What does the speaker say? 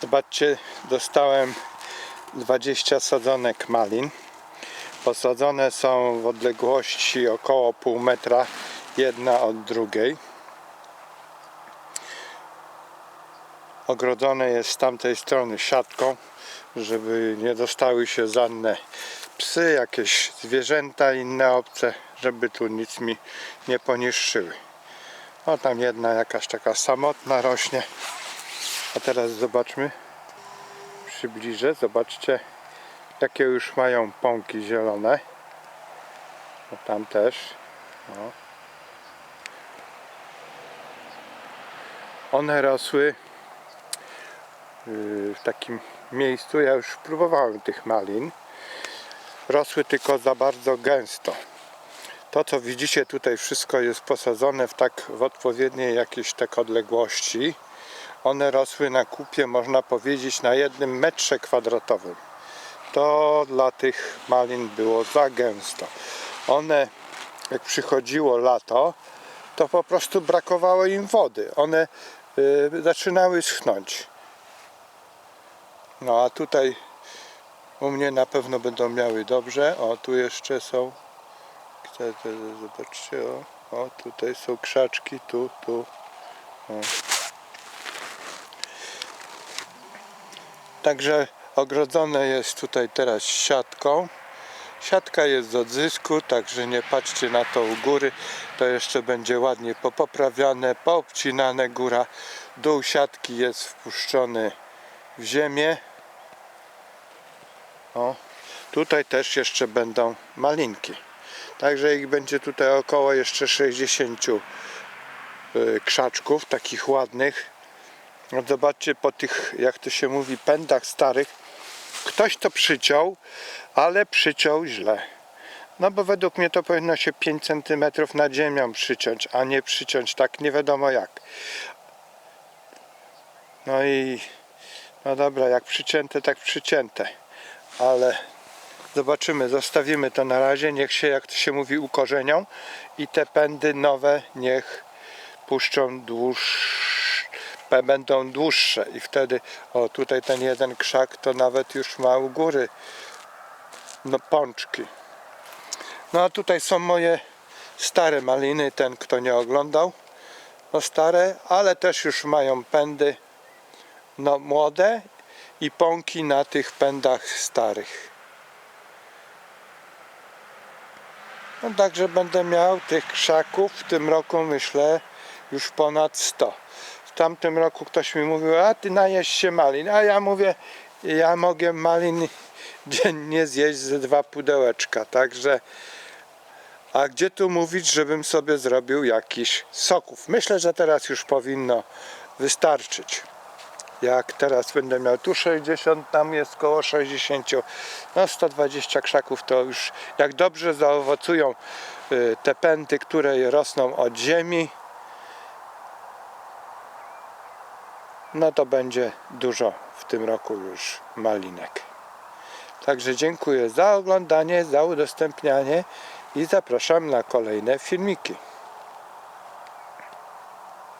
Zobaczcie, dostałem 20 sadzonek malin. Posadzone są w odległości około pół metra jedna od drugiej. Ogrodzone jest z tamtej strony siatką, żeby nie dostały się żadne psy, jakieś zwierzęta inne obce, żeby tu nic mi nie poniszczyły. O tam jedna jakaś taka samotna rośnie. A teraz zobaczmy. Przybliżę, zobaczcie jakie już mają pąki zielone. O, tam też. O. One rosły yy, w takim miejscu, ja już próbowałem tych malin. Rosły tylko za bardzo gęsto. To co widzicie tutaj wszystko jest posadzone w tak w odpowiedniej jakiejś tak odległości. One rosły na kupie można powiedzieć na jednym metrze kwadratowym. To dla tych malin było za gęsto. One jak przychodziło lato, to po prostu brakowało im wody. One y, zaczynały schnąć. No a tutaj u mnie na pewno będą miały dobrze. O, tu jeszcze są. Zobaczcie, o, o, tutaj są krzaczki, tu, tu. O. Także ogrodzone jest tutaj teraz siatką. Siatka jest z odzysku, także nie patrzcie na to u góry. To jeszcze będzie ładnie popoprawiane, poobcinane góra. Dół siatki jest wpuszczony w ziemię. O, tutaj też jeszcze będą malinki. Także ich będzie tutaj około jeszcze 60 y, krzaczków, takich ładnych. No zobaczcie po tych, jak to się mówi, pędach starych. Ktoś to przyciął, ale przyciął źle. No bo według mnie to powinno się 5 cm nad ziemią przyciąć, a nie przyciąć tak nie wiadomo jak. No i no dobra, jak przycięte, tak przycięte. Ale zobaczymy, zostawimy to na razie. Niech się, jak to się mówi, ukorzenią i te pędy nowe niech puszczą dłuższe będą dłuższe i wtedy, o tutaj ten jeden krzak to nawet już ma u góry no pączki. No a tutaj są moje stare maliny, ten kto nie oglądał, no stare, ale też już mają pędy no młode i pąki na tych pędach starych. No także będę miał tych krzaków w tym roku myślę już ponad 100 w tamtym roku ktoś mi mówił, a ty najesz się malin, a ja mówię, ja mogę malin dziennie zjeść ze dwa pudełeczka, także a gdzie tu mówić, żebym sobie zrobił jakiś soków? Myślę, że teraz już powinno wystarczyć. Jak teraz będę miał tu 60, tam jest koło 60, no 120 krzaków to już jak dobrze zaowocują y, te pęty, które rosną od ziemi, no to będzie dużo w tym roku już malinek. Także dziękuję za oglądanie, za udostępnianie i zapraszam na kolejne filmiki.